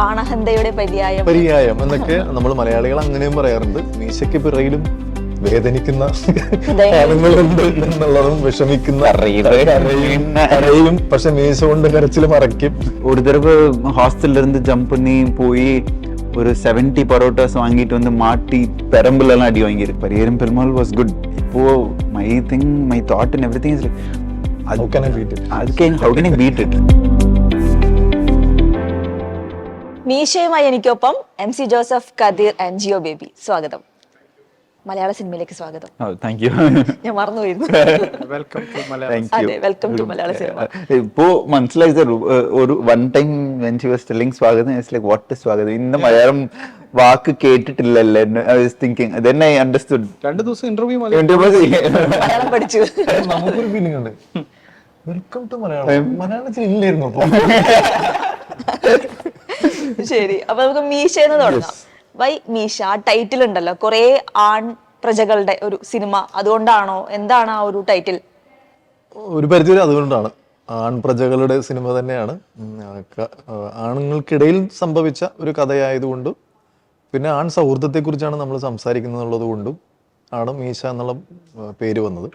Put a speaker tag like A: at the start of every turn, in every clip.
A: ആണഹന്തയുടെ പര്യായം
B: പര്യായം എന്നൊക്കെ നമ്മൾ മലയാളികൾ അങ്ങനെയും പറയാറുണ്ട് മീശയ്ക്ക് പിറയിലും വേദനിക്കുന്ന ആണുങ്ങളുണ്ട് എന്നുള്ളതും വിഷമിക്കുന്ന കരയും കരയും പക്ഷെ മീശ കൊണ്ട് കരച്ചിൽ മറയ്ക്കും
C: ஒரு தடவை ஹாஸ்டல்ல இருந்து ஜம்ப் பண்ணி போய் ஒரு 70 பரோட்டாஸ் வாங்கிட்டு வந்து மாட்டி பெரம்புல எல்லாம் அடி வாங்கியிருக்கு பரியரும் பெருமாள் வாஸ் குட் இப்போ my thing my thought and everything is
B: How can I beat it?
C: அதுக்கே how can I beat it
A: മീശയുമായി എനിക്കൊപ്പം M C Joseph Kathir and Jeo Baby. സ്വാഗതം. മലയാള സിനിമയിലേക്ക് സ്വാഗതം.
C: താങ്ക് യു
A: ഞാൻ മറന്നുപോയിരുന്നു.
D: വെൽക്കം ടു മലയാളം
A: അതെ വെൽക്കം ടു മലയാള സിനിമ.
C: ഇപ്പോ മനസ്സിലായി sir ഒരു one time when she was telling സ്വാഗതം ഇറ്റ്സ് ലൈക്ക് വാട്ട് സ്വാഗതം? ഇന്ന് മലയാളം വാക്ക് കേട്ടിട്ടില്ലല്ലേ I was thinking then I understood
D: രണ്ട് ദിവസം ഇന്റർവ്യൂ
A: മലയാളം പഠിച്ചു.
B: നമുക്കൊരു ഫീലിംഗ് ഉണ്ട്. Welcome to Malayalam. മലയാളത്തിൽ ഇല്ലായിരുന്നു അപ്പൊ
A: ശരി അപ്പൊ നമുക്ക് മീശ എന്ന് തുടങ്ങാം വൈ മീശ ആ ടൈറ്റിൽ ഉണ്ടല്ലോ. കുറെ ആൺ പ്രജകളുടെ ഒരു സിനിമ അതുകൊണ്ടാണോ? എന്താണ് ആ ഒരു ടൈറ്റിൽ
B: ഒരു പരിധിവരെ അതുകൊണ്ടാണ്. ആൺപ്രജകളുടെ സിനിമ തന്നെയാണ്. ആണുങ്ങൾക്കിടയിൽ സംഭവിച്ച ഒരു കഥയായതുകൊണ്ടും പിന്നെ ആൺ സൗഹൃദത്തെക്കുറിച്ചാണ് നമ്മൾ സംസാരിക്കുന്നത് കൊണ്ടും ആണ് മീശ എന്നുള്ള പേര് വന്നത്.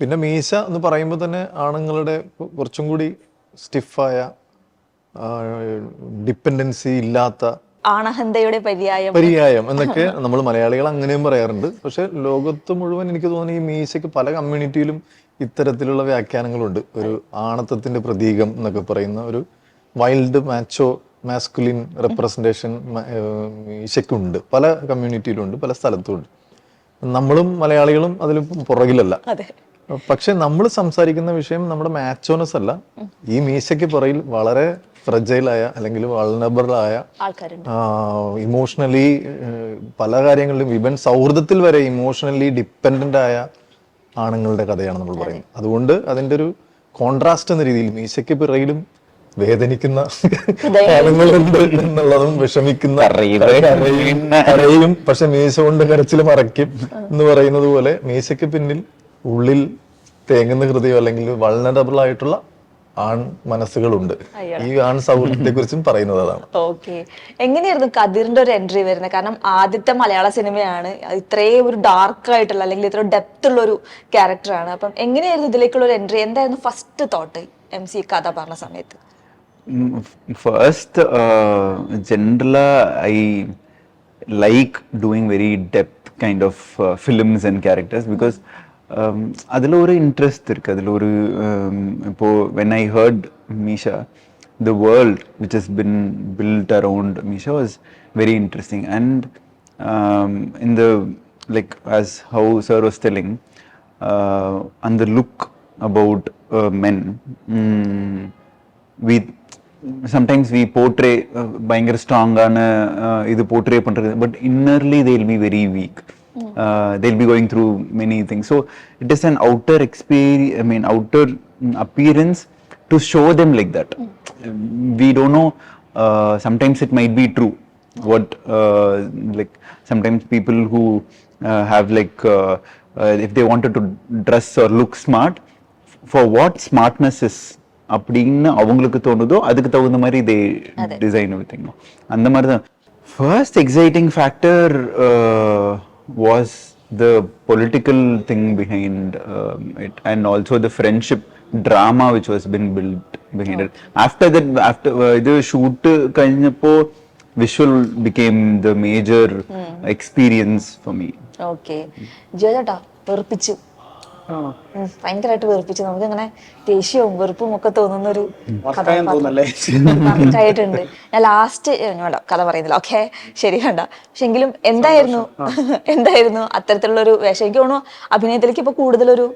B: പിന്നെ മീശ എന്ന് പറയുമ്പോൾ തന്നെ ആണുങ്ങളുടെ കുറച്ചും കൂടി സ്റ്റിഫായ ഡിപ്പെൻഡൻസി ഇല്ലാത്ത
A: ആണഹന്തയുടെ പര്യായം.
B: പര്യായം എന്നൊക്കെ നമ്മൾ മലയാളികൾ അങ്ങനെയും പറയാറുണ്ട്. പക്ഷെ ലോകത്ത് മുഴുവൻ എനിക്ക് തോന്നുന്നു ഈ മീശയ്ക്ക് പല കമ്മ്യൂണിറ്റിയിലും ഇത്തരത്തിലുള്ള വ്യാഖ്യാനങ്ങളുണ്ട്. ഒരു ആണത്വത്തിന്റെ പ്രതീകം എന്നൊക്കെ പറയുന്ന ഒരു വൈൽഡ് മാച്ചോ മാസ്കുലിൻ റെപ്രസെന്റേഷൻ മീശയ്ക്കുണ്ട്. പല കമ്മ്യൂണിറ്റിയിലുണ്ട് പല സ്ഥലത്തും ഉണ്ട് നമ്മളും മലയാളികളും അതിൽ പുറകിലല്ല. പക്ഷെ നമ്മൾ സംസാരിക്കുന്ന വിഷയം നമ്മുടെ മാച്ചോനസ് അല്ല ഈ മീശയ്ക്ക് പുറകിൽ വളരെ ഫ്രജൈലായ അല്ലെങ്കിൽ വളനബിളായ
A: ആൾക്കാരുണ്ട്.
B: ഇമോഷണലി പല കാര്യങ്ങളിലും ഇവൻ സൗഹൃദത്തിൽ വരെ ഇമോഷണലി ഡിപ്പെൻഡന്റ് ആയ ആണുങ്ങളുടെ കഥയാണ് നമ്മൾ പറയുന്നത്. അതുകൊണ്ട് അതിന്റെ ഒരു കോൺട്രാസ്റ്റ് എന്ന രീതിയിൽ മീശയ്ക്ക് പിറയിലും വേദനിക്കുന്ന ആണുങ്ങളുണ്ട് എന്നുള്ളതും വിഷമിക്കുന്ന അറിയും പക്ഷെ മീശ കൊണ്ട് കരച്ചിൽ മറയ്ക്കും എന്ന് പറയുന്നത് പോലെ മീശയ്ക്ക് പിന്നിൽ ഉള്ളിൽ തേങ്ങുന്ന ഹൃദയം അല്ലെങ്കിൽ വൾണറബിൾ ആയിട്ടുള്ള ആൺ മനസ്സുകളുണ്ട്. ഈ ആൺ സൗഹൃദത്തെ കുറിച്ചും പറയുന്നത് അതാണ്.
A: ഓക്കെ. എങ്ങനെയായിരുന്നു കതിറിന്റെ ഒരു എൻട്രി വരുന്നത്? കാരണം ആദ്യത്തെ മലയാള സിനിമയാണ്. ഇത്രയും ഒരു ഡാർക്ക് ആയിട്ടുള്ള അല്ലെങ്കിൽ ഇത്ര ഡെപ്ത് ഉള്ള ഒരു ക്യാരക്ടറാണ് അപ്പം എങ്ങനെയായിരുന്നു ഇതിലേക്കുള്ള ഒരു എൻട്രി എന്തായിരുന്നു ഫസ്റ്റ് തോട്ട് എം സി കഥ പറഞ്ഞ സമയത്ത്.
C: First generally I like doing very depth kind of films and characters because அதில் ஒரு இன்ட்ரெஸ்ட் இருக்குது அதில் ஒரு இப்போது when I heard Meesha the world which has been built around Meesha was very interesting and இந்த like as how sir was telling அந்த look about men we sometimes we portray பயங்கர ஸ்ட்ராங்கான இது போர்ட்ரே பண்ணுறது but innerly they will be very weak uh, they'll be going through many things so it is an outer experience i mean outer mm, appearance to show them like that we don't know uh, sometimes it might be true what uh, like sometimes people who uh, have like uh, uh, if they wanted to dress or look smart for what smartness is அப்படின்னு அவங்களுக்கு தோணுதோ அதுக்கு தகுந்த மாதிரி தே design everything அந்த மாதிரி தான் first exciting factor was the political thing behind um, it and also the friendship drama which was been built behind it after that after uh, the shoot kind of po, visual became the major mm. experience for me
A: okay mm. ഭയങ്കരമായിട്ട് വെറുപ്പിച്ചു നമുക്ക് അങ്ങനെ ദേഷ്യവും വെറുപ്പും ഒക്കെ തോന്നുന്ന ഒരു കഥയായിട്ടുണ്ട് ഞാൻ ലാസ്റ്റ് വേണ്ട കഥ പറയുന്നില്ല. ഓക്കെ ശരി വേണ്ട. പക്ഷെ എങ്കിലും എന്തായിരുന്നു? എന്തായിരുന്നു? അത്തരത്തിലുള്ള ഒരു വേഷം. എനിക്ക് തോന്നുന്നു അഭിനയത്തിലേക്ക് ഇപ്പൊ കൂടുതൽ ഒരു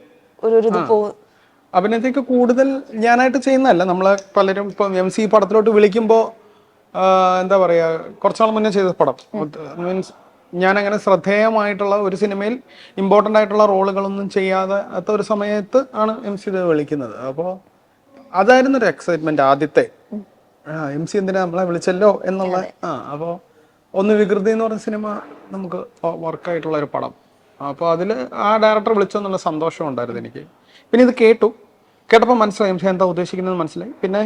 A: ഒരു ഇത് പോകും.
D: അഭിനയത്തേക്ക് കൂടുതൽ ഞാനായിട്ട് ചെയ്യുന്നതല്ല. നമ്മളെ പലരും ഇപ്പൊ എം സി പടത്തിലോട്ട് വിളിക്കുമ്പോ എന്താ പറയാ കുറച്ചാൾ മുന്നേ ചെയ്ത പടം. മീൻസ് ഞാൻ അങ്ങനെ ശ്രദ്ധേയമായിട്ടുള്ള ഒരു സിനിമയിൽ ഇമ്പോർട്ടന്റ് ആയിട്ടുള്ള റോളുകളൊന്നും ചെയ്യാതെ അത്ത ഒരു സമയത്ത് ആണ് എം സി വിളിക്കുന്നത്. അപ്പോൾ അതായിരുന്നു ഒരു എക്സൈറ്റ്മെന്റ് ആദ്യത്തെ. എം സി എന്തിനാ നമ്മളെ വിളിച്ചല്ലോ എന്നുള്ള ആ അപ്പോൾ ഒന്ന് വികൃതി എന്ന് പറഞ്ഞ സിനിമ നമുക്ക് വർക്കായിട്ടുള്ള ഒരു പടം. അപ്പോൾ അതിൽ ആ ഡയറക്ടർ വിളിച്ചെന്നുള്ള സന്തോഷം ഉണ്ടായിരുന്നു എനിക്ക്. പിന്നെ ഇത് കേട്ടു. കേട്ടപ്പോൾ മനസ്സിലായി. എം സി എന്താ ഉദ്ദേശിക്കുന്നത് മനസ്സിലായി. പിന്നെ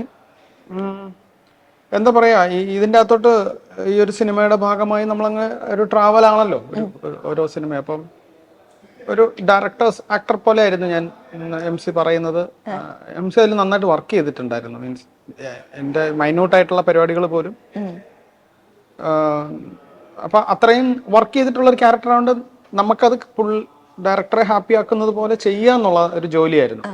D: എന്താ പറയാ ഈ ഇതിന്റെ അകത്തോട്ട് ഈ ഒരു സിനിമയുടെ ഭാഗമായി നമ്മളങ്ങ് ഒരു ട്രാവൽ ആണല്ലോ ഓരോ സിനിമ അപ്പം ഒരു ഡയറക്ടേഴ്സ് ആക്ടർ പോലെ ആയിരുന്നു ഞാൻ എം സി പറയുന്നത്. എം സി അതിൽ നന്നായിട്ട് വർക്ക് ചെയ്തിട്ടുണ്ടായിരുന്നു. മീൻസ് എന്റെ മൈന്യൂട്ടായിട്ടുള്ള പരിപാടികൾ പോലും. അപ്പൊ അത്രയും വർക്ക് ചെയ്തിട്ടുള്ള ഒരു ക്യാരക്ടർ ആയതുകൊണ്ട് നമുക്കത് ഫുൾ ഡയറക്ടറെ ഹാപ്പി ആക്കുന്നത് പോലെ ചെയ്യാന്നുള്ള ഒരു ജോലിയായിരുന്നു.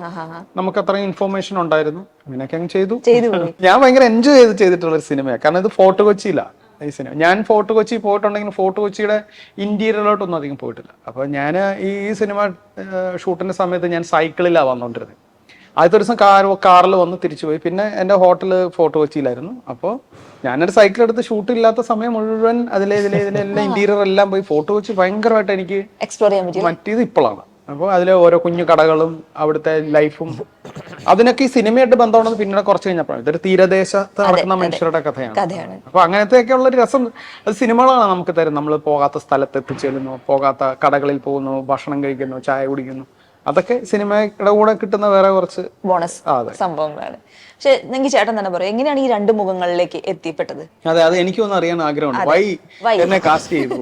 D: നമുക്ക് അത്രയും ഇൻഫോർമേഷൻ ഉണ്ടായിരുന്നു. അങ്ങനെയൊക്കെ അങ്ങ് ചെയ്തു. ഞാൻ ഭയങ്കര എൻജോയ് ചെയ്ത് ചെയ്തിട്ടുള്ള ഒരു സിനിമയാണ് കാരണം ഇത് ഫോർട്ട് കൊച്ചിയിലാണ് ഈ സിനിമ ഞാൻ ഫോർട്ട് കൊച്ചി പോയിട്ടുണ്ടെങ്കിൽ ഫോർട്ട് കൊച്ചിയുടെ ഇന്റീരിയറിലോട്ടൊന്നും അധികം പോയിട്ടില്ല. അപ്പൊ ഞാൻ ഈ സിനിമ ഷൂട്ടിന്റെ സമയത്ത് ഞാൻ സൈക്കിളിലാണ് വന്നുകൊണ്ടിരുന്നത് ആദ്യത്തെ ദിവസം കാർ കാറിൽ വന്ന് തിരിച്ചു പോയി പിന്നെ എന്റെ ഹോട്ടൽ ഫോർട്ട് കൊച്ചിയിലായിരുന്നു അപ്പോൾ ഞാനൊരു സൈക്കിൾ എടുത്ത് ഷൂട്ട് ഇല്ലാത്ത സമയം മുഴുവൻ അതിലെ ഇതിലെ ഇതിലെ എല്ലാം ഇന്റീരിയർ എല്ലാം പോയി ഫോട്ടോ വെച്ച് ഭയങ്കരമായിട്ട് എനിക്ക്
A: എക്സ്പ്ലോർ ചെയ്യാൻ പറ്റി
D: മറ്റേത് ഇപ്പോഴാണ്. അപ്പോൾ അതിലെ ഓരോ കുഞ്ഞു കടകളും അവിടുത്തെ ലൈഫും അതിനൊക്കെ ഈ സിനിമയായിട്ട് ബന്ധമുണ്ടെന്ന് പിന്നീട് കുറച്ച് കഴിഞ്ഞപ്പോഴാണ്. ഇതൊരു തീരദേശത്ത് നടക്കുന്ന മനുഷ്യരുടെ കഥയാണ്.
A: കഥയാണ്.
D: അപ്പൊ അങ്ങനത്തെയൊക്കെ ഉള്ള ഒരു രസം. അത് സിനിമകളാണ് നമുക്ക് തരും നമ്മൾ പോകാത്ത സ്ഥലത്ത് എത്തിച്ചേരുന്നു പോകാത്ത കടകളിൽ പോകുന്നു ഭക്ഷണം കഴിക്കുന്നു ചായ കുടിക്കുന്നു. അതൊക്കെ സിനിമയുടെ കൂടെ കിട്ടുന്ന വേറെ കുറച്ച്
A: ബോണസ്. സംഭവങ്ങളാണ്. പക്ഷേ നിങ്ങൾക്ക് ചേട്ടൻ തന്നെ പറയും എങ്ങനെയാണ് ഈ രണ്ട് മുഖങ്ങളിലേക്ക് എത്തിപ്പെട്ടത്?
D: അതെ അത് എനിക്കൊന്നും അറിയാൻ ആഗ്രഹമുണ്ട്. വൈ? എന്നെ കാസ്റ്റ് ചെയ്തു.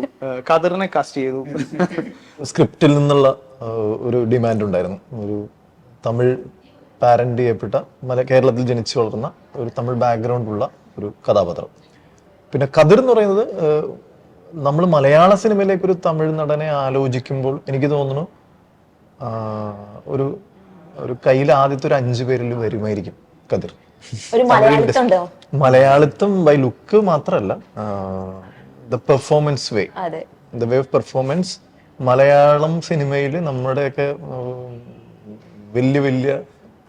D: കതിറിനെ കാസ്റ്റ് ചെയ്തു.
B: സ്ക്രിപ്റ്റിൽ നിന്നുള്ള ഒരു ഡിമാൻഡ് ഉണ്ടായിരുന്നു. ഒരു തമിഴ് പാരന്റ് ചെയ്യപ്പെട്ട മല കേരളത്തിൽ ജനിച്ചു വളർന്ന ഒരു തമിഴ് ബാക്ക്ഗ്രൗണ്ട് ഉള്ള ഒരു കഥാപാത്രം. പിന്നെ കതിർ എന്ന് പറയുന്നത് നമ്മൾ മലയാള സിനിമയിലേക്ക് ഒരു തമിഴ് നടനെ ആലോചിക്കുമ്പോൾ എനിക്ക് തോന്നുന്നു ഒരു ഒരു കയ്യിൽ ആദ്യത്തെ ഒരു അഞ്ചു പേരിൽ വരുമായിരിക്കും കതിർ.
A: മലയാളിത്തം
B: ബൈ ലുക്ക് മാത്രല്ല the performance
A: way
B: the way of performance Malayalam സിനിമയിൽ നമ്മുടെയൊക്കെ വലിയ വലിയ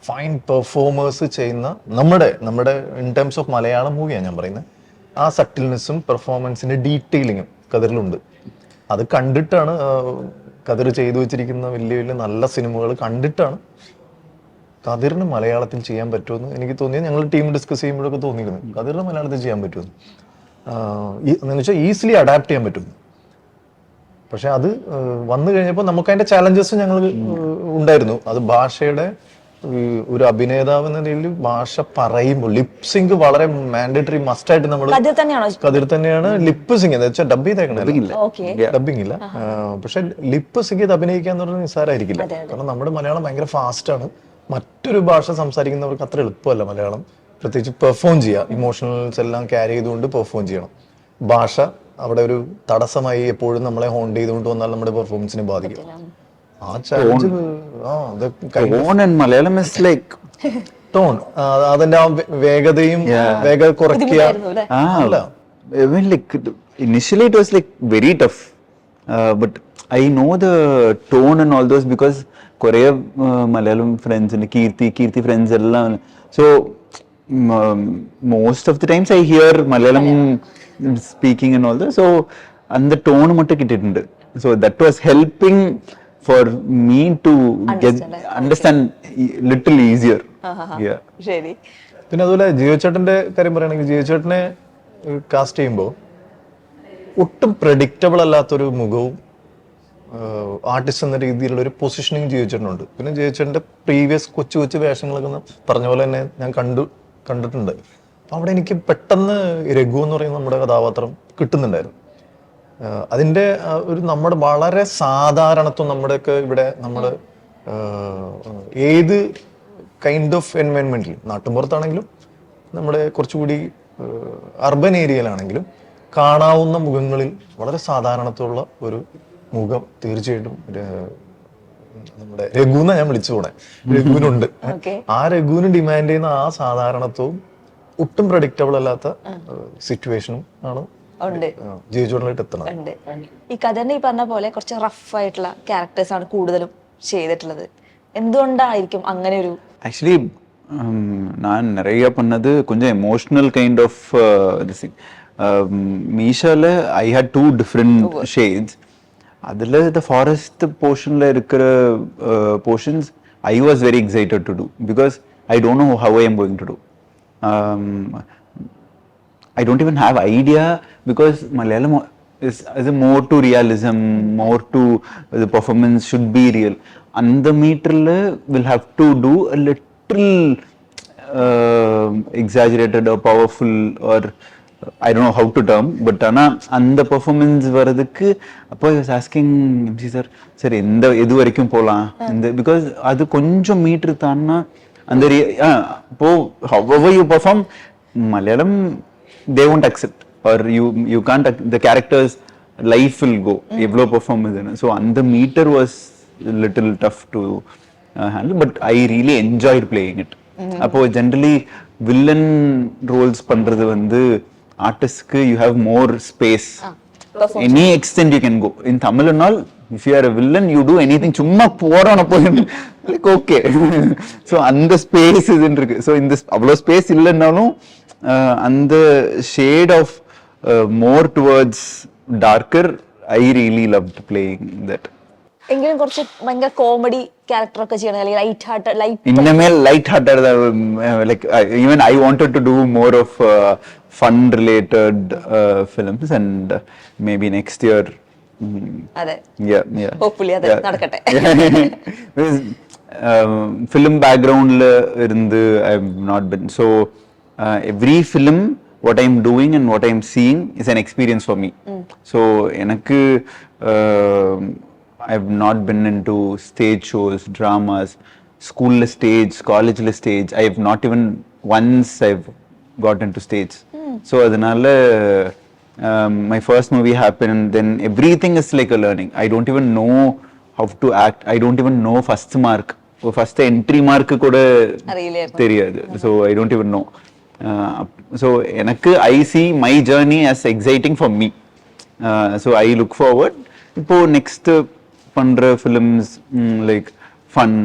B: ഫൈൻ പെർഫോമേഴ്സ് ചെയ്യുന്ന നമ്മുടെ നമ്മുടെ ഇൻ ടേംസ് ഓഫ് മലയാളം മൂവിയാണ് ഞാൻ പറയുന്നത് ആ സട്ടിൽനെസ്സും പെർഫോമൻസിന്റെ ഡീറ്റെയിലിങ്ങും കതിറിലുണ്ട് അത് കണ്ടിട്ടാണ് കതിർ ചെയ്തു വെച്ചിരിക്കുന്ന വലിയ വലിയ നല്ല സിനിമകൾ കണ്ടിട്ടാണ് കതിറിന് മലയാളത്തിൽ ചെയ്യാൻ പറ്റുമെന്ന് എനിക്ക് തോന്നിയത്. ഞങ്ങൾ ടീം ഡിസ്കസ് ചെയ്യുമ്പോഴൊക്കെ തോന്നിയിരുന്നു. കതിറിന് മലയാളത്തിൽ ചെയ്യാൻ പറ്റുമെന്ന്. എന്ന് വെച്ചാൽ ഈസിലി അഡാപ്റ്റ് ചെയ്യാൻ പറ്റും പക്ഷെ അത് വന്നു കഴിഞ്ഞപ്പോൾ നമുക്ക് അതിന്റെ ചാലഞ്ചസ് ഞങ്ങൾ ഉണ്ടായിരുന്നു. അത് ഭാഷയുടെ ഒരു അഭിനേതാവ് എന്ന നിലയിൽ ഭാഷ പറയുമ്പോൾ ലിപ് സിങ്ക് വളരെ മാൻഡേറ്ററി മസ്റ്റ് ആയിട്ട് നമ്മൾ
A: കതിർ തന്നെയാണോ?
B: ലിപ്പ് സിംഗ് എന്ന് വെച്ചാൽ ഡബ് ചെയ്തേക്കണേ
A: ഓക്കെ
B: ഡബിങ് ഇല്ല. പക്ഷെ ലിപ്പ് സിംഗ് ചെയ്ത് അഭിനയിക്കുക എന്ന് പറഞ്ഞാൽ നിസ്സാരമായിരിക്കില്ല കാരണം നമ്മുടെ മലയാളം ഭയങ്കര ഫാസ്റ്റ് ആണ്. മറ്റൊരു ഭാഷ സംസാരിക്കുന്നവർക്ക് അത്ര എളുപ്പമല്ല മലയാളം. പ്രത്യേകിച്ച് പെർഫോം ചെയ്യുക. ഇമോഷണൽസ് എല്ലാം ക്യാരി ചെയ്തുകൊണ്ട് പെർഫോം ചെയ്യണം. ഭാഷ അവിടെ ഒരു തടസ്സമായി എപ്പോഴും നമ്മളെ ഹോണ്ട് ചെയ്തുകൊണ്ട് വന്നാൽ നമ്മുടെ പെർഫോമൻസിനെ ബാധിക്കും.
C: മലയാളം ഇസ് ലൈക്ക്
B: ടോൺ അതിന്റെ ആ വേഗതയും വേഗത കുറയ്ക്കുക.
C: Initially it was like very tough but I know the tone and all those because കുറേ മലയാളം ഫ്രണ്ട്സ് ഉണ്ട്. കീർത്തി കീർത്തി ഫ്രണ്ട്സ് എല്ലാം. So most of the times I hear Malayalam speaking and all the so അന്ന് tone മട്ടും കിട്ടിയിട്ടുണ്ട്. So that was helping for me to understand little little easier. yeah.
A: ശരി.
B: പിന്നെ അതുപോലെ ജിയോ ചേട്ടന്റെ കാര്യം പറയുകയാണെങ്കിൽ ജിയോ ചേട്ടനെ കാസ്റ്റ് ചെയ്യുമ്പോൾ ഒട്ടും പ്രഡിക്റ്റബിൾ അല്ലാത്തൊരു മുഖവും ആർട്ടിസ്റ്റ് എന്ന രീതിയിലുള്ള ഒരു പൊസിഷനിങ് ജിയോ പിന്നെ ജിയോ പ്രീവിയസ് കൊച്ചു കൊച്ചു വേഷങ്ങളൊക്കെ പറഞ്ഞ പോലെ തന്നെ ഞാൻ കണ്ടു കണ്ടിട്ടുണ്ട്. അപ്പൊ അവിടെ എനിക്ക് പെട്ടെന്ന് രഘു എന്ന് പറയുന്ന നമ്മുടെ കഥാപാത്രം കിട്ടുന്നുണ്ടായിരുന്നു. ആഹ് അതിന്റെ ഒരു നമ്മുടെ വളരെ സാധാരണത്വം നമ്മുടെയൊക്കെ ഇവിടെ നമ്മൾ ഏത് കൈൻഡ് ഓഫ് എൻവയൺമെന്റിൽ നാട്ടുമ്പുറത്താണെങ്കിലും നമ്മുടെ കുറച്ചുകൂടി അർബൻ ഏരിയയിലാണെങ്കിലും കാണാവുന്ന മുഖങ്ങളിൽ വളരെ സാധാരണത്തുള്ള ഒരു മുഖം തീർച്ചയായിട്ടും നമ്മുടെ എന്നാ ഞാൻ വിളിച്ചു പോണേ. രഘുവിനുണ്ട്. ആ രഘുവിന് ഡിമാൻഡ് ചെയ്യുന്ന ആ സാധാരണത്വവും ഒട്ടും പ്രഡിക്റ്റബിൾ അല്ലാത്ത സിറ്റുവേഷനും ആണ്
A: ഉണ്ട്
B: ജീവിച്ചോടിലായിട്ട് എത്തണം
A: ഉണ്ട് ഈ കഥന്റെ ഈ പറഞ്ഞ പോലെ കുറച്ച് റഫ് ആയിട്ടുള്ള ക്യാരക്ടേഴ്സ് ആണ് കൂടുതലും ചെയ്തിട്ടുള്ളത് എന്തുകൊണ്ടായിരിക്കും അങ്ങനെ ഒരു
C: ஆக்சுவலி நான் நிறைய பண்ணது கொஞ்சம் emotional kind of this thing மீஷால I had two different shades அதில் த ஃபாரஸ்ட் போர்ஷனில் இருக்கிற portions I was very excited to do because I don't know how I am going to do I don't even have idea because Malayalam is, is a more to realism, more to the performance should be real. And the meter will have to do a little uh, exaggerated or powerful or I don't know how to term but ஆனா அந்த performance வர்றதுக்கு அப்போ I was asking M C sir சரி எந்த எது வரைக்கும் போகலாம் இந்த பிகாஸ் அது கொஞ்சம் மீட்டர் தான்னா அந்த re- ஆ, இப்போ however you perform Malayalam they won't accept. Or you you can't ac- the characters life will go. எவ்வளோ பெர்ஃபார்ம் இதுன்னு. ஸோ அந்த meter was little tough to handle but I really enjoyed playing it அப்போ generally villain roles பண்றது வந்து ஆர்டிஸ்ட்க்கு you have more space any extent you can go in தமிழ்னால் if you are villain you do anything சும்மா போறோம் போய் like okay so அந்த space இதுன்னு இருக்கு. So இந்த அவ்வளோ ஸ்பேஸ் இல்லைன்னாலும் அந்த shade of more towards darker I really love playing that
A: എങ്കിലും കുറച്ച് ഭയങ്കര കോമഡി ക്യാരക്ടർ ഒക്കെ ചെയ്യണം അല്ലെങ്കിൽ light heart light
C: ഇന്നമേൽ light heart like even I wanted to do more of fun related films and may be next year
A: അതെ hopefully അതെ നടക്കട്ടെ
C: film பேக்ரவுண்டில் இருந்து I have not been so every film what I am doing and what I am seeing is an experience for me so எனக்கு I have not been into stage shows dramas ஸ்கூலில் stage காலேஜில் stage I have not even once I have got into stage so அதனால my first movie happen then everything is like a learning I don't even know how to act I don't even know first mark first entry mark கூட தெரியாது. So I don't even know so எனக்கு I see my journey as exciting for me so I look forward இப்போ next பண்ற films like fun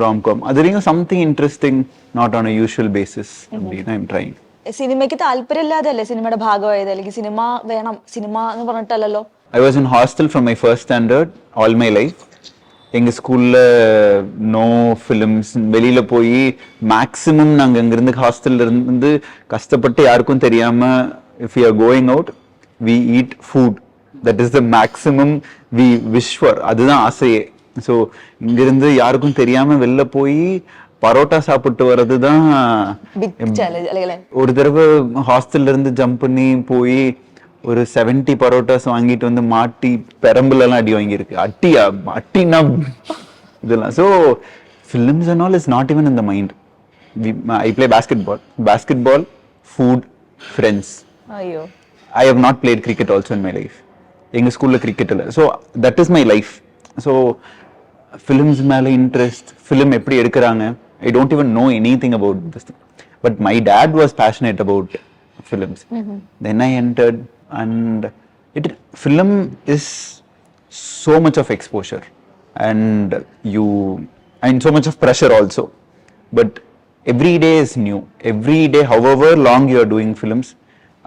C: romcom அதுலேயும் something interesting not on a usual basis அப்படின்னு I'm trying
A: സിനിമയ്ക്ക് താല്പര്യമില്ലാതെ അല്ലേ സിനിമയുടെ ഭാഗമായത് അല്ലെങ്കിൽ സിനിമ വേണം സിനിമ എന്ന് പറഞ്ഞിട്ടല്ലല്ലോ
C: I was in hostel from my first standard all my life எங்கள் ஸ்கூலில் நோ ஃபிலிம்ஸ் வெளியில் போய் மேக்ஸிமம் நாங்கள் இங்கேருந்து ஹாஸ்டல்ல இருந்து கஷ்டப்பட்டு யாருக்கும் தெரியாமல் if you are going out we eat food that is the maximum we wish for அதுதான் ஆசையே. ஸோ இங்கேருந்து யாருக்கும் தெரியாமல் வெளில போய் பரோட்டா சாப்பிட்டு வர்றது தான் ஒரு தடவை ஹாஸ்டல்ல இருந்து ஜம்ப் பண்ணி போய் ஒரு செவன்ட்டி பரோட்டாஸ் வாங்கிட்டு வந்து மாட்டி பெரம்புலலாம் அடி வாங்கியிருக்கு. அட்டியா? அட்டினா இதெல்லாம். So films and all is not even இந்த mind I play basketball basketball foot
A: friends
C: I have not played cricket also in my life எங்கள் ஸ்கூலில் கிரிக்கெட் இல்லை. So that is my life so films மேலே interest film எப்படி எடுக்கிறாங்க? I don't even know anything about this but my dad was passionate about films then I entered And it film is so much of exposure and you and so much of pressure also but every day is new every day however long you are doing films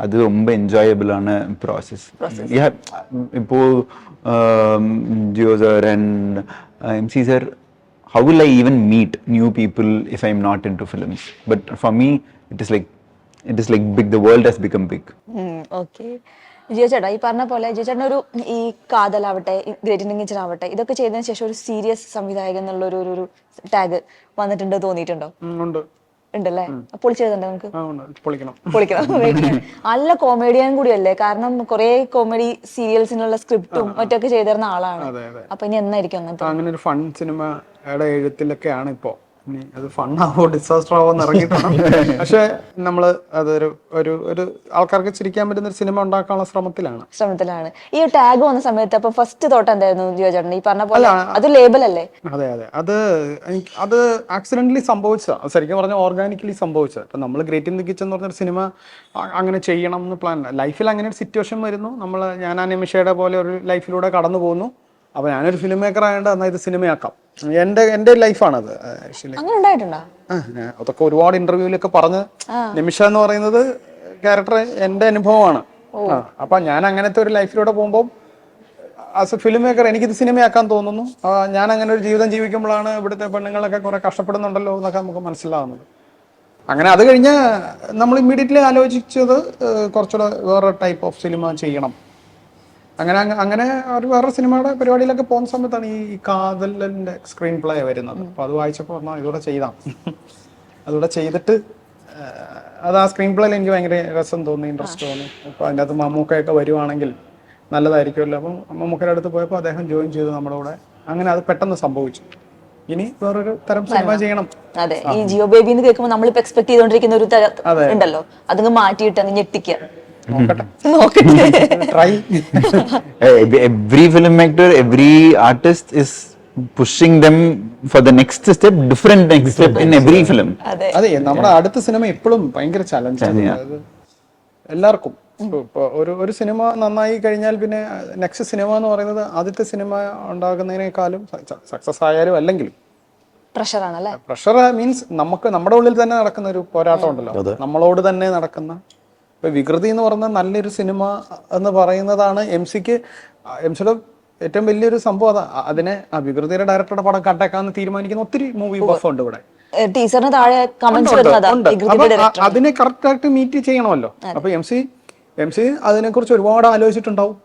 C: அது ரொம்ப என்ஜாயபிளான process இப்போ Jeo sir and MC sir how will I even meet new people if I'm not into films? But for me, it is like it is like big the world has become big
A: okay Jeo ചേട്ടാ ഈ പറഞ്ഞ പോലെ ജിയോ ചേട്ടൻ ഒരു ഈ കാതലാവട്ടെ great Indian kitchen ആവട്ടെ ഇതൊക്കെ ചെയ്തതിന് ശേഷം ഒരു സീരിയസ് സംവിധായകൻ എന്നുള്ള ഒരു ഒരു ടാഗ് വന്നിട്ടുണ്ട് തോന്നിയിട്ടുണ്ടോ?
D: ഉണ്ട്.
A: ഉണ്ടല്ലേ? പൊളിച്ചു ചെയ്തിട്ടുണ്ടോ നമുക്ക്
D: പൊളിക്കണം.
A: പൊളിക്കണം നല്ല കോമഡിയൻ കൂടിയല്ലേ? കാരണം കുറെ കോമഡി സീരിയൽസിനുള്ള സ്ക്രിപ്റ്റും മറ്റൊക്കെ ചെയ്തിരുന്ന ആളാണ്. അപ്പൊ ഇനി എന്നായിരിക്കും അങ്ങനത്തെ
D: അങ്ങനെ ഒരു ഫൺ സിനിമയുടെ എഴുത്തിലൊക്കെയാണ് ഇപ്പോ. ഇനി അത് ഫണ്ണാവോ ഡിസാസ്റ്റർ ആവോ എന്ന് ഇറങ്ങിയിട്ടുണ്ട് പക്ഷെ നമ്മൾ അതൊരു ഒരു ഒരു ആൾക്കാർക്ക് ചിരിക്കാൻ പറ്റുന്ന ഒരു സിനിമ ഉണ്ടാക്കാനുള്ള ശ്രമത്തിലാണ്.
A: ശ്രമത്തിലാണ്. ഈ ടാഗ് വന്ന സമയത്ത് അപ്പൊ ഫസ്റ്റ് തോട്ട് എന്തായിരുന്നു ഈ പറഞ്ഞ പോലെ അത് ലേബൽ അല്ലേ?
D: അതെ അതെ. അത് അത് ആക്സിഡന്റലി സംഭവിച്ചതാണ് ശരിക്കും പറഞ്ഞാൽ ഓർഗാനിക്കലി സംഭവിച്ചത്. ഇപ്പൊ നമ്മൾ ഗ്രേറ്റ് ഇൻ ദി കിച്ചൻ എന്ന് പറഞ്ഞൊരു സിനിമ അങ്ങനെ ചെയ്യണം എന്ന് പ്ലാൻ ലൈഫിൽ അങ്ങനെ ഒരു സിറ്റുവേഷൻ വരുന്നു. നമ്മൾ ഞാൻ ആ നിമിഷയുടെ പോലെ ഒരു ലൈഫിലൂടെ കടന്നു പോകുന്നു അപ്പോൾ ഞാനൊരു ഫിലിം മേക്കർ ആയതുകൊണ്ട് എന്നാൽ ഇത് സിനിമയാക്കാം എന്റെ എന്റെ ലൈഫാണത് ആക്ച്വലി അതൊക്കെ ഒരുപാട് ഇന്റർവ്യൂവിലൊക്കെ പറഞ്ഞ് നിമിഷ എന്ന് പറയുന്നത് ക്യാരക്ടർ എന്റെ അനുഭവമാണ്. അപ്പൊ ഞാൻ അങ്ങനത്തെ ഒരു ലൈഫിലൂടെ പോകുമ്പോൾ ആസ് എ ഫിലിം മേക്കർ എനിക്കിത് സിനിമയാക്കാൻ തോന്നുന്നു. ഞാൻ അങ്ങനെ ഒരു ജീവിതം ജീവിക്കുമ്പോഴാണ് ഇവിടുത്തെ പെണ്ണുങ്ങളൊക്കെ കുറെ കഷ്ടപ്പെടുന്നുണ്ടല്ലോ എന്നൊക്കെ നമുക്ക് മനസ്സിലാവുന്നത്. അങ്ങനെ അത് കഴിഞ്ഞ് നമ്മൾ ഇമ്മീഡിയറ്റ്ലി ആലോചിച്ചത് കുറച്ചുകൂടെ വേറെ ടൈപ്പ് ഓഫ് സിനിമ ചെയ്യണം. അങ്ങനെ അങ്ങനെ ഒരു വേറെ സിനിമയുടെ പരിപാടിയിലൊക്കെ പോകുന്ന സമയത്താണ് ഈ കാതലിന്റെ സ്ക്രീൻ പ്ലേ വരുന്നത്. അപ്പൊ അത് വായിച്ചപ്പോൾ പറഞ്ഞാൽ ഇതൂടെ ചെയ്താം. അതുകൂടെ ചെയ്തിട്ട് അത് ആ സ്ക്രീൻ പ്ലേയിൽ എനിക്ക് ഭയങ്കര രസം തോന്നി ഇൻട്രസ്റ്റ് തോന്നി. അപ്പൊ അതിന്റെ അകത്ത് മമ്മൂക്കയൊക്കെ വരുവാണെങ്കിൽ നല്ലതായിരിക്കുമല്ലോ. അപ്പം മമ്മൂക്കയുടെ അടുത്ത് പോയപ്പോൾ അദ്ദേഹം ജോയിൻ ചെയ്തു നമ്മുടെ കൂടെ. അങ്ങനെ അത് പെട്ടെന്ന് സംഭവിച്ചു. ഇനി വേറൊരു തരം സിനിമ ചെയ്യണം.
A: അതെ ഈ ജിയോ ബേബി എന്ന് കേൾക്കുമ്പോൾ നമ്മളിപ്പോ എക്സ്പെക്ട് ചെയ്തോണ്ടിരിക്കുന്ന ഒരു തര ഉണ്ടല്ലോ. അതങ്ങ് മാറ്റിയിട്ട് അങ്ങ് ഞെട്ടിക്കുക.
D: നോക്കട്ടെ.
A: നോക്കട്ടെ.
D: Try
C: every artist is pushing them for the next step different next step in every film.
A: അതെ.
D: നമ്മുടെ അടുത്ത സിനിമ എപ്പോഴും ഭയങ്കര ചലഞ്ചാണ് എല്ലാവർക്കും. ഒരു ഒരു സിനിമ നന്നായി കഴിഞ്ഞാൽ പിന്നെ നെക്സ്റ്റ് സിനിമ എന്ന് പറയുന്നത് ആദ്യത്തെ സിനിമ ഉണ്ടാകുന്നതിനേക്കാളും സക്സസ് ആയാലും അല്ലെങ്കിലും. പ്രഷർ മീൻസ് നമുക്ക് നമ്മുടെ ഉള്ളിൽ തന്നെ നടക്കുന്ന ഒരു പോരാട്ടം ഉണ്ടല്ലോ. നമ്മളോട് തന്നെ നടക്കുന്ന ഇപ്പൊ വികൃതി എന്ന് പറഞ്ഞ നല്ലൊരു സിനിമ എന്ന് പറയുന്നതാണ് എം സിക്ക്. എം സിയുടെ ഏറ്റവും വലിയൊരു സംഭവം അതാ. അതിനെ ആ വികൃതിയുടെ ഡയറക്ടറുടെ പടം കട്ടേക്കാന്ന് തീരുമാനിക്കുന്ന ഒത്തിരി മൂവി ബഫ് ഉണ്ട് ഇവിടെ.
A: ടീച്ചറിന് താഴെ കമന്റ്സ്
D: അതിനെ കറക്റ്റ് ആയിട്ട് മീറ്റ് ചെയ്യണമല്ലോ. അപ്പൊ എം സി എം സി അതിനെക്കുറിച്ച് ഒരുപാട് ആലോചിച്ചിട്ടുണ്ടാവും.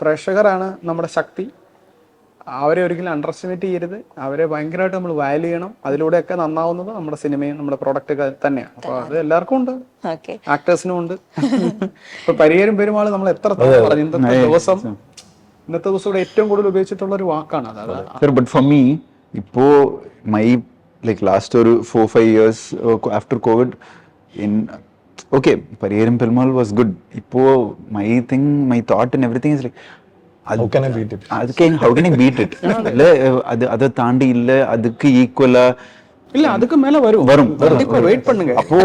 D: പ്രേക്ഷകരാണ് നമ്മുടെ ശക്തി. അവരെ ഒരിക്കലും അണ്ടർ എസ്റ്റിമേറ്റ് ചെയ്യരുത്. അവരെ ഭയങ്കരമായിട്ട് നമ്മൾ വാല്യൂ ചെയ്യണം. അതിലൂടെയൊക്കെ നന്നാവുന്നത് നമ്മുടെ സിനിമയും നമ്മുടെ പ്രൊഡക്റ്റ് തന്നെയാണ് അപ്പൊ അത് എല്ലാവർക്കും ഉണ്ട്.
A: ഓക്കെ.
D: ആക്ടേഴ്സിനും ഉണ്ട്. ഇപ്പൊ പരിഹാരം പെരുമാൾ നമ്മൾ എത്ര പറഞ്ഞു? ഇന്നത്തെ ദിവസം ഇന്നത്തെ ദിവസം ഇവിടെ ഏറ്റവും കൂടുതൽ ഉപയോഗിച്ചിട്ടുള്ള ഒരു വാക്കാണ് അത്.
C: ബട്ട് ഫോർ മീ ഇപ്പോ മൈ ലൈക്ക് ലാസ്റ്റ് ഒരു four five years after covid in okay okay, Pariyerum Perumal was good ഇപ്പോ my thing my thought in everything is like
B: How can I beat it?
C: அதுக்கு how can I beat it? இல்ல அது அதை தாண்டி இல்ல அதுக்கு ஈக்குவலா
D: இல்ல அதுக்கு மேல வரும்.
C: வரும்
D: வெயிட் பண்ணுங்க.
C: அப்போ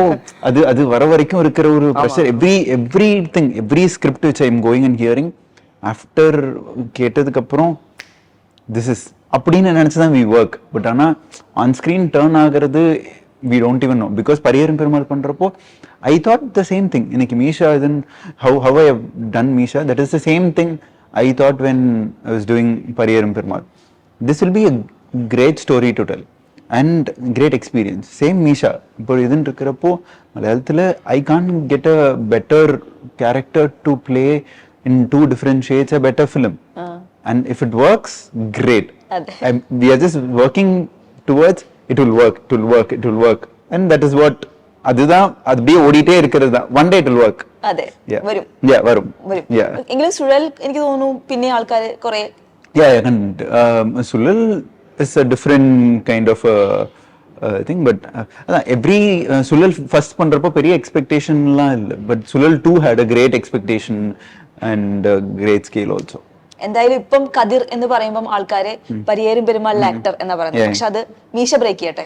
C: அது அது வர வரைக்கும் இருக்கிற ஒரு pressure every everything every script which I'm going and hearing after கேட்டதுக்கு அப்புறம் திஸ் இஸ் அப்படின்னு நினைச்சு தான் வி ஒர்க் பட் ஆனா ஆன் ஸ்கிரீன் டேர்ன் ஆகிறது we don't even know because Pariyerum Perumal பண்றப்போ I thought the same thing இன்னைக்கு மீஷா இதன் how how I done Meesha that is the same thing I thought when I was doing Pariyerum Perumal this will be a great story to tell and great experience same Meesha இப்போ இதுன்னு இருக்கிறப்போ மலையாளத்தில் I can get a better character to play in two different shades a better film and if it works great
A: അതെ
C: we are just working towards it will work it will work it will work and that is what அதுதான் அது அப்படியே ஓடிட்டே இருக்கிறது தான் one day it will work
A: അതെ വരും
C: யா വരും
A: വരും
C: யா
A: എങ്കിലും സുഴൽ എനിക്ക് തോന്നുന്നു പിന്നെ ആൾക്കാർ കുറെ
C: Yeah, yeah, and um, Sulal is a different kind of uh, uh, thing, but uh, அதான் every uh, Sulal first பண்றப்போ பெரிய எக்ஸ்பெக்டேஷன்லாம் இல்லை but Suzhal too had a great expectation and great scale also
A: എന്തായാലും ഇപ്പം കതിർ എന്ന് പറയുമ്പോൾ ആൾക്കാര് പരിയേരും പെരുമാളിലെ ആക്ടർ എന്നാ പറയുന്നത്. പക്ഷെ അത് മീശ ബ്രേക്ക് ചെയ്യട്ടെ?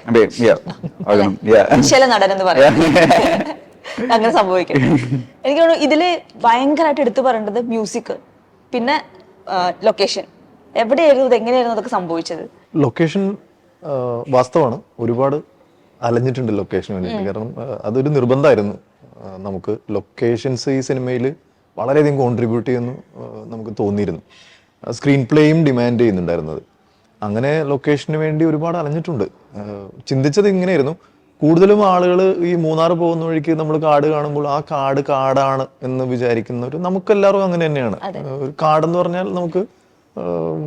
A: ശല നടൻ എന്ന് പറയാം. അങ്ങനെ സംഭവിക്കും. എനിക്ക് തോന്നുന്നു ഇതിൽ ഭയങ്കരമായിട്ട് എടുത്തു പറയേണ്ടത് മ്യൂസിക് പിന്നെ ലൊക്കേഷൻ എവിടെയായിരുന്നു എങ്ങനെയായിരുന്നു അതൊക്കെ സംഭവിച്ചത്?
B: ലൊക്കേഷൻ വാസ്തവമാണ്. ഒരുപാട് അലഞ്ഞിട്ടുണ്ട് ലൊക്കേഷൻ വേണ്ടിയിട്ട്. കാരണം അതൊരു നിർബന്ധമായിരുന്നു നമുക്ക് ലൊക്കേഷൻസ് ഈ സിനിമയിൽ വളരെയധികം കോൺട്രിബ്യൂട്ട് ചെയ്യുന്നു നമുക്ക് തോന്നിയിരുന്നു. സ്ക്രീൻ പ്ലേയും ഡിമാൻഡ് ചെയ്യുന്നുണ്ടായിരുന്നത്. അങ്ങനെ ലൊക്കേഷന് വേണ്ടി ഒരുപാട് അലഞ്ഞിട്ടുണ്ട്. ചിന്തിച്ചത് ഇങ്ങനെയായിരുന്നു. കൂടുതലും ആളുകൾ ഈ മൂന്നാർ പോകുന്ന വഴിക്ക് നമ്മൾ കാട് കാണുമ്പോൾ ആ കാട് കാടാണ് എന്ന് വിചാരിക്കുന്നവർ നമുക്കെല്ലാവർക്കും അങ്ങനെ തന്നെയാണ്. ഒരു കാടെന്ന് പറഞ്ഞാൽ നമുക്ക്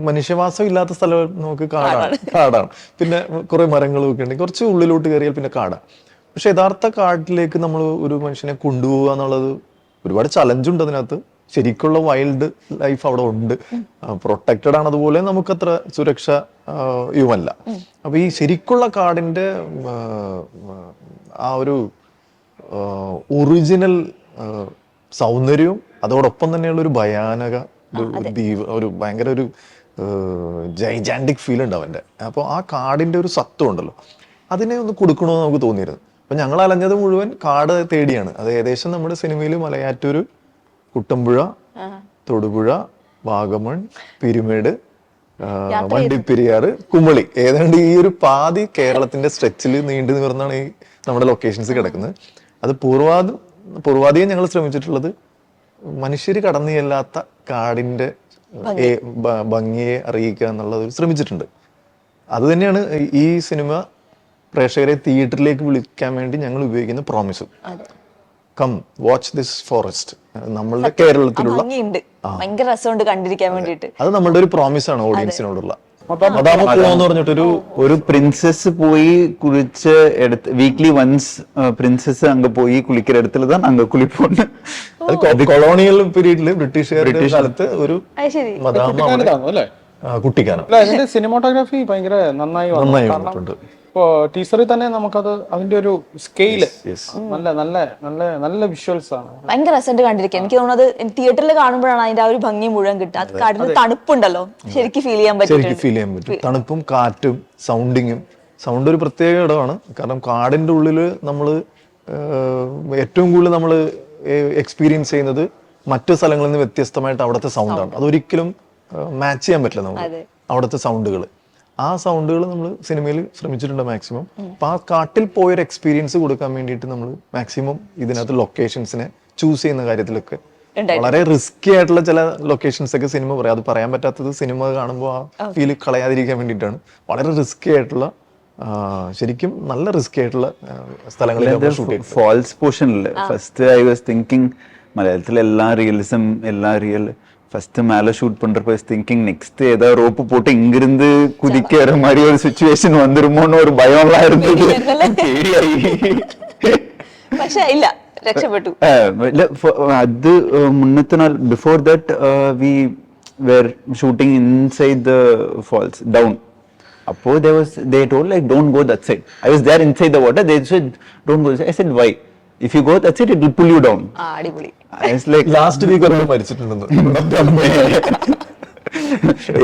B: മനുഷ്യവാസം ഇല്ലാത്ത സ്ഥലം നമുക്ക് കാടാണ്. കാടാണ്. പിന്നെ കുറെ മരങ്ങളും ഒക്കെ ഉണ്ടെങ്കിൽ കുറച്ച് ഉള്ളിലോട്ട് കയറിയാൽ പിന്നെ കാടാണ് പക്ഷെ യഥാർത്ഥ കാട്ടിലേക്ക് നമ്മൾ ഒരു മനുഷ്യനെ കൊണ്ടുപോകുക എന്നുള്ളത് ഒരുപാട് ചലഞ്ചുണ്ട് അതിനകത്ത്. ശരിക്കുള്ള വൈൽഡ് ലൈഫ് അവിടെ ഉണ്ട്. പ്രൊട്ടക്റ്റഡ് ആണ് അതുപോലെ നമുക്കത്ര സുരക്ഷ യുവല്ല അപ്പൊ ഈ ശരിക്കുള്ള കാടിന്റെ ആ ഒരു ഒറിജിനൽ സൗന്ദര്യവും അതോടൊപ്പം തന്നെയുള്ള ഒരു ഭയാനക ഒരു ദീപ ഒരു ഭയങ്കര ഒരു ജൈജാന്റിക് ഫീൽ ഉണ്ട് അവന്റെ. അപ്പോൾ ആ കാടിന്റെ ഒരു സത്വം ഉണ്ടല്ലോ. അതിനെ ഒന്ന് കൊടുക്കണമെന്ന് നമുക്ക് തോന്നിയിരുന്നു. അപ്പം ഞങ്ങൾ അലഞ്ഞത് മുഴുവൻ കാട് തേടിയാണ്. അത് ഏകദേശം നമ്മുടെ സിനിമയിൽ മലയാറ്റൂര് കുട്ടമ്പുഴ തൊടുപുഴ വാഗമൺ പിരിമേട് വണ്ടിപ്പെരിയാറ് കുമളി. ഏതാണ്ട് ഈ ഒരു പാതി കേരളത്തിന്റെ സ്ട്രെച്ചിൽ നീണ്ടു നിവർന്നാണ് ഈ നമ്മുടെ ലൊക്കേഷൻസ് കിടക്കുന്നത്. അത് പൂർവാദ പൂർവാധികം ഞങ്ങൾ ശ്രമിച്ചിട്ടുള്ളത് മനുഷ്യര് കടന്നു ചെല്ലാത്ത കാടിന്റെ ഭംഗിയെ അറിയിക്കുക എന്നുള്ളത് ശ്രമിച്ചിട്ടുണ്ട്. അത് തന്നെയാണ് ഈ സിനിമ പ്രേക്ഷകരെ തിയേറ്ററിലേക്ക് വിളിക്കാൻ വേണ്ടി ഞങ്ങൾ ഉപയോഗിക്കുന്ന promise come watch this forest നമ്മളുടെ കേരളത്തിലുള്ള
A: കണ്ടിരിക്കാൻ വേണ്ടിയിട്ട്.
B: അത് നമ്മളുടെ ഒരു പ്രോമിസ് ആണ് ഓഡിയൻസിനോടുള്ള അതാവുമ്പോ പറഞ്ഞിട്ട്
C: ഒരു പ്രിൻസസ് പോയി കുളിച്ച് എടുത്ത് വീക്ക്ലി വൺസ് പ്രിൻസസ് അങ്ങ് പോയി കുളിക്കുന്ന അങ്ങ് കുളിപ്പോണ്ട്
B: അത് കൊളോണിയൽ പീരീഡിൽ ബ്രിട്ടീഷ് കാലത്ത് ഒരു കുട്ടിക്കാനം.
D: സിനിമോട്ടോഗ്രാഫി ഭയങ്കര നന്നായി
B: നന്നായി വന്നിട്ടുണ്ട്.
D: ഇപ്പോ ടീച്ചറിൽ തന്നെ നമുക്കത് അതിന്റെ ഒരു സ്കെയിൽ നല്ല നല്ല നല്ല നല്ല വിഷ്വൽസ് ആണ്.
A: ഭയങ്കര രസമായിട്ട് കണ്ടിരിക്കുക എനിക്ക് തോന്നുന്നത് തിയേറ്ററിൽ കാണുമ്പോഴാണ് അതിന്റെ ആ ഒരു ഭംഗി മുഴുവൻ കിട്ടുക. അത് തണുപ്പുണ്ടല്ലോ. ശരിക്കും ഫീൽ ചെയ്യാൻ
B: ശരിക്കും
A: പറ്റും
B: ഫീൽ ചെയ്യാൻ പറ്റും. തണുപ്പും കാറ്റും സൗണ്ടിങ്ങും സൗണ്ട് ഒരു പ്രത്യേക ഇടമാണ്. കാരണം കാടിന്റെ ഉള്ളിൽ നമ്മൾ ഏറ്റവും കൂടുതൽ നമ്മൾ എക്സ്പീരിയൻസ് ചെയ്യുന്നത് മറ്റു സ്ഥലങ്ങളിൽ നിന്ന് വ്യത്യസ്തമായിട്ട് അവിടുത്തെ സൗണ്ടാണ് അതൊരിക്കലും മാച്ച് ചെയ്യാൻ പറ്റില്ല നമുക്ക്
A: അതെ.
B: അവിടുത്തെ സൗണ്ടുകൾ ആ സൗണ്ടുകൾ നമ്മൾ സിനിമയിൽ ശ്രമിച്ചിട്ടുണ്ട് മാക്സിമം അപ്പൊ ആ കാട്ടിൽ പോയൊരു എക്സ്പീരിയൻസ് കൊടുക്കാൻ വേണ്ടിയിട്ട് നമ്മൾ മാക്സിമം ഇതിനകത്ത് ലൊക്കേഷൻസിനെ ചൂസ് ചെയ്യുന്ന കാര്യത്തിലൊക്കെ വളരെ റിസ്കി ആയിട്ടുള്ള ചില ലൊക്കേഷൻസ് ഒക്കെ സിനിമ പറയാം. അത് പറയാൻ പറ്റാത്തത് സിനിമ കാണുമ്പോൾ ആ ഫീൽ കളയാതിരിക്കാൻ വേണ്ടിയിട്ടാണ്. വളരെ റിസ്കി ആയിട്ടുള്ള ശരിക്കും നല്ല റിസ്ക് ആയിട്ടുള്ള സ്ഥലങ്ങളിൽ ഫോൾസ് പോർഷനിൽ
C: ഫസ്റ്റ് ഐ വാസ് തിങ്കിങ് മലയാളത്തിൽ എല്ലാ റിയലിസം എല്ലാ റിയൽ எல்லாம் ரியல் ஃபர்ஸ்ட் மேல ஷூட் பண்றப்ப வாஸ் திங்கிங் நெக்ஸ்ட் ஏதாவது ரோப்பு போட்டு இங்கிருந்து குதிக்கிற மாதிரி ஒரு சுச்சுவேஷன் வந்துருமோன்னு ஒரு பயம்லாம் இருந்தது പേടിയായി.
A: പക്ഷെ ഇല്ല രക്ഷപ്പെട്ടു
C: ആ, ഇല്ല, ഫ- അത് ഏഹ്, മുന്നത്തെ നാൾ before that we were shooting inside the falls down അപ്പോൾ they was they told like don't go that side I was there inside the water they said don't go I said why if you go that side it will pull you down
A: ആ അടിപൊളി
C: I was like
B: last week ഒരാൾ മരിച്ചിട്ടുണ്ടെന്ന്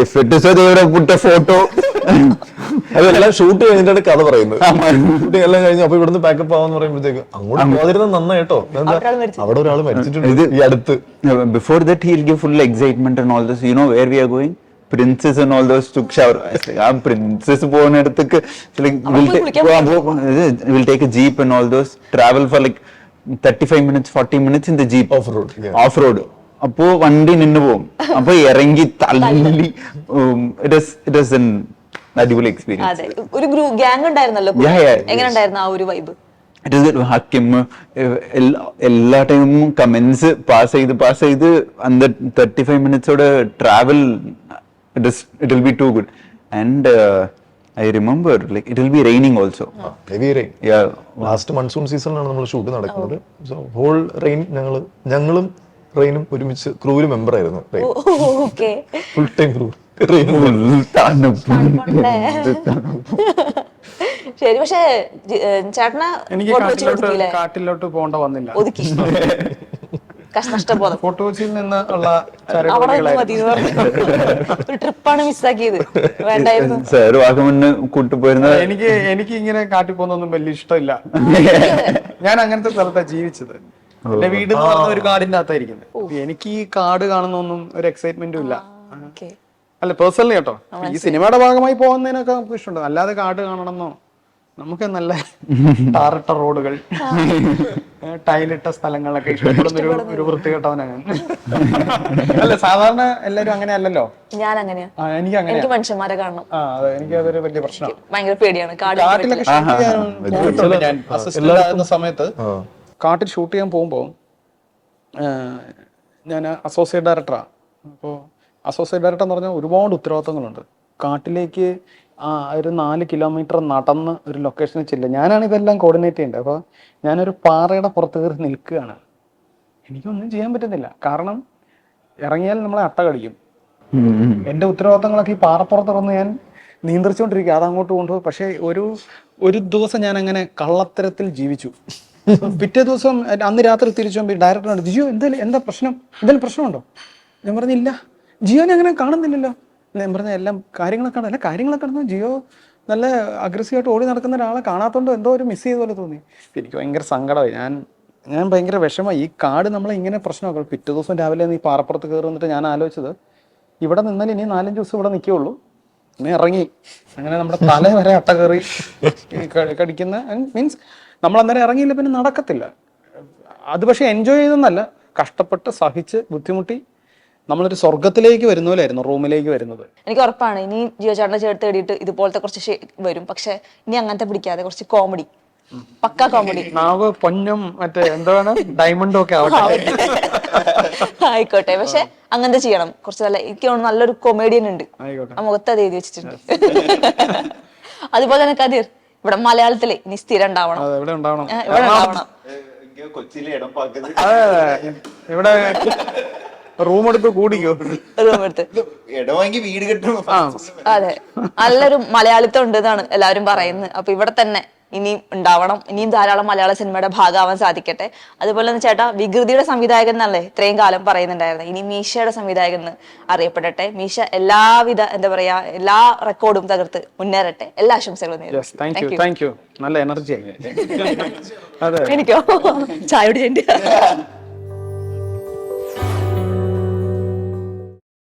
C: if it is put a photo
B: അതെല്ലാം shoot കഴിഞ്ഞിട്ടാണ് കഥ പറയുന്നത്. Shooting എല്ലാം കഴിഞ്ഞ് അപ്പൊ ഇവിടുന്ന് പാക്കപ്പ് ആവാന്ന് പറയുമ്പോഴത്തേക്ക് അങ്ങോട്ട് പോകാതിരുന്ന നന്നായിട്ടോ
A: അവിടെ
B: ഒരാൾ മരിച്ചിട്ടുണ്ട് ഈ അടുത്ത്.
C: Before that he'll give full excitement and all this. You know where we are going princess and all those took shower ആ പ്രിൻസസ് പോകുന്ന ഇടത്തേക്ക് like, we'll, jeep and all those travel for we'll like 35 minutes 40 minutes in the jeep.
B: Off road,
C: off road അപ്പോ വണ്ടി നിന്ന് പോകും. അപ്പൊ ഇറങ്ങി തള്ളി അടിപൊളി എക്സ്പീരിയൻസ്
A: ഒരു ഗ്രൂപ്പ് ഗ്യാങ് ഉണ്ടായിരുന്നല്ലോ എങ്ങനെ. ഉണ്ടായിരുന്നു ആ ഒരു വൈബ്
C: ഹക്കിം എല്ലാ ടൈമും കമന്റ്സ് പാസ് ചെയ്ത് പാസ് ചെയ്ത് അന്ത thirty five മിനിറ്റ്സോടെ travel it it will be too good and I remember like it will be raining also
B: heavy rain last monsoon സീസണിലാണ് നമ്മൾ ഷൂട്ട് നടക്കുന്നത്. സോ ഹോൾ റെയിൻ ഞങ്ങൾ ഞങ്ങളും റെയിനും ഒരുമിച്ച് ക്രൂവിൽ മെമ്പർ ആയിരുന്നു
A: ഓക്കെ.
B: ഫുൾ ടൈം ക്രൂ
A: ശരി പക്ഷേ ചേട്ടന്
D: എനിക്ക് കാട്ടിലോട്ട് പോകേണ്ട വന്നില്ല.
A: ഒതുക്കി. കഷ്ടനഷ്ടബോധം
D: ഫോർട്ട് കൊച്ചിയിൽ നിന്ന് ഉള്ള
A: അവിടെ നിന്ന് മതി എന്ന് പറഞ്ഞു. ഒരു ട്രിപ്പാണ് മിസ്സാക്കിയത്. വേണ്ടായിരുന്നു.
C: സാർ വാഗമണ് കൂട്ടുപോയിരുന്ന
D: എനിക്ക് എനിക്ക് ഇങ്ങനെ കാട്ടി പോകുന്നൊന്നും വലിയ ഇഷ്ടമില്ല. ഞാൻ അങ്ങനത്തെ സ്ഥലത്താണ് ജീവിച്ചത്. എന്റെ വീട് എന്ന് പറഞ്ഞ ഒരു കാടിന്റെ അകത്തായിരിക്കുന്നത് എനിക്ക് ഈ കാട് കാണുന്നൊന്നും ഒരു എക്സൈറ്റ്മെന്റും ഇല്ല.
A: ഓക്കെ.
D: അല്ല പേഴ്സണലി കേട്ടോ. ഈ സിനിമയുടെ ഭാഗമായി പോകുന്നതിനൊക്കെ നമുക്ക് ഇഷ്ടമുണ്ടോ. അല്ലാതെ കാട് കാണണമെന്നോ നമുക്ക് നല്ല ടാറിട്ട റോഡുകൾ ടൈലിട്ട സ്ഥലങ്ങളൊക്കെ ഇഷ്ടപ്പെടുന്ന ഒരു ഒരു വൃത്തികെട്ടവനാണ് അല്ല സാധാരണ എല്ലാരും അങ്ങനെ അല്ലല്ലോ
A: ഞാൻ അങ്ങനെയാ
D: എനിക്ക് അങ്ങനെ
A: എനിക്ക് മനുഷ്യന്മാരെ കാണണം.
D: ആ അതെ എനിക്ക് അതൊരു വലിയ പ്രശ്നമാണ്
A: ഭയങ്കര പേടിയാണ്. കാട്
D: കാട്ടിലൊക്കെ ഷൂട്ട് ചെയ്യാൻ പോയിട്ടുണ്ട്. ഞാൻ അസിസ്റ്റന്റ് ആയിരുന്ന സമയത്ത് കാട്ടിൽ ഷൂട്ട് ചെയ്യാൻ പോകുമ്പോൾ ഞാൻ അസോസിയേറ്റ് ഡയറക്ടറാ അപ്പോൾ അസോസിയേറ്റ് ഡയറക്ടർ എന്ന് പറഞ്ഞാൽ ഒരുപാട് ഉത്തരവാദിത്തങ്ങളുണ്ട്. കാട്ടിലേക്ക് ആ ഒരു നാല് കിലോമീറ്റർ നടന്ന് ഒരു ലൊക്കേഷനിൽ ചെല്ലുക ഞാനാണ് ഇതെല്ലാം കോർഡിനേറ്റ് ചെയ്യേണ്ടത്. അപ്പോൾ ഞാനൊരു പാറയുടെ പുറത്ത് കയറി നിൽക്കുകയാണ്. എനിക്കൊന്നും ചെയ്യാൻ പറ്റുന്നില്ല. കാരണം ഇറങ്ങിയാൽ നമ്മളെ അട്ട കടിക്കും. എന്റെ ഉത്തരവാദിത്തങ്ങളൊക്കെ ഈ പാറപ്പുറത്ത് ഇറന്ന് ഞാൻ നിയന്ത്രിച്ചുകൊണ്ടിരിക്കുക അതങ്ങോട്ട് കൊണ്ടുപോകും പക്ഷേ ഒരു ഒരു ദിവസം ഞാൻ അങ്ങനെ കള്ളത്തരത്തിൽ ജീവിച്ചു. പിറ്റേ ദിവസം അന്ന് രാത്രി തിരിച്ചു പോകുമ്പോൾ ഡയറക്ടറോട് ജിയോ എന്തായാലും എന്താ പ്രശ്നം? എന്തെങ്കിലും പ്രശ്നമുണ്ടോ? ഞാൻ പറഞ്ഞില്ല ജിയോനെ അങ്ങനെ കാണുന്നില്ലല്ലോ. ഞാൻ പറഞ്ഞ എല്ലാം കാര്യങ്ങളൊക്കെ അല്ല കാര്യങ്ങളൊക്കെ നടന്നു ജിയോ നല്ല അഗ്രസീവായിട്ട് ഓടി നടക്കുന്ന ഒരാളെ കാണാത്തോണ്ട് എന്തോ ഒരു മിസ് ചെയ്ത പോലെ തോന്നി. എനിക്ക് ഭയങ്കര സങ്കടമായി. ഞാൻ ഞാൻ ഭയങ്കര വിഷമമായി. ഈ കാട് നമ്മളെ ഇങ്ങനെ പ്രശ്നമാക്കും. പിറ്റേ ദിവസം രാവിലെ നീ പാറപ്പുറത്ത് കയറി വന്നിട്ട് ഞാൻ ആലോചിച്ചത് ഇവിടെ നിന്നാൽ ഇനി നാലഞ്ച് ദിവസം ഇവിടെ നിൽക്കുകയുള്ളൂ. പിന്നെ ഇറങ്ങി. അങ്ങനെ നമ്മുടെ തല വരെ അട്ട കയറി കടിക്കുന്ന മീൻസ് നമ്മൾ അന്നേരം ഇറങ്ങിയില്ല പിന്നെ നടക്കത്തില്ല. അത് പക്ഷെ എൻജോയ് ചെയ്തെന്നല്ല കഷ്ടപ്പെട്ട് സഹിച്ച് ബുദ്ധിമുട്ടി നമ്മളൊരു സ്വർഗത്തിലേക്ക് വരുന്ന പോലെയായിരുന്നു റൂമിലേക്ക് വരുന്നത്.
A: എനിക്ക് ഉറപ്പാണ് ഇനി ജിയോ ചേട്ടനെ ചേർത്ത് തേടിയിട്ട് ഇതുപോലത്തെ കുറച്ച് വരും. പക്ഷെ ഇനി അങ്ങനത്തെ പിടിക്കാതെ കുറച്ച് കോമഡി പക്ക കോമഡി
D: നാവ് പൊന്നും മറ്റേ എന്താണ്? ഡയമണ്ടും ഒക്കെ ആവട്ടെ.
A: ആയിക്കോട്ടെ. പക്ഷെ അങ്ങനത്തെ ചെയ്യണം. കുറച്ച് നല്ല എനിക്ക് തോന്നുന്നു നല്ലൊരു കൊമേഡിയൻ ഉണ്ട്. ആ മുഖത്ത് അത് എഴുതി വെച്ചിട്ടുണ്ട്. അതുപോലെ തന്നെ കതിർ ഇവിടെ മലയാളത്തിൽ ഇനി സ്ഥിരം ഉണ്ടാവണം.
D: ഇവിടെ ഉണ്ടാവണം.
A: ഇവിടെ
D: റൂം എടുത്ത് കൂടിക്കോ?
A: റൂം എടുത്ത്.
C: ഇടവാങ്ങി വീട് കിട്ടും
A: അതെ. നല്ലൊരു മലയാളിത്തം ഉണ്ട് എന്നാണ് എല്ലാവരും പറയുന്നത്. അപ്പൊ ഇവിടെ തന്നെ ഇനിയും ഉണ്ടാവണം. ഇനിയും ധാരാളം മലയാള സിനിമയുടെ ഭാഗമാവാൻ സാധിക്കട്ടെ. അതുപോലെ തന്നെ ചേട്ടാ വികൃതിയുടെ സംവിധായകൻ എന്നല്ലേ ഇത്രയും കാലം പറയുന്നുണ്ടായിരുന്നു? ഇനി മീശയുടെ സംവിധായകൻ എന്ന് അറിയപ്പെടട്ടെ. മീശ എല്ലാവിധ എന്താ പറയാ എല്ലാ റെക്കോർഡും തകർത്ത് മുന്നേറട്ടെ. എല്ലാ ആശംസകളും
D: യു നല്ല എനർജി അതെ
A: എനിക്കോ? ചായ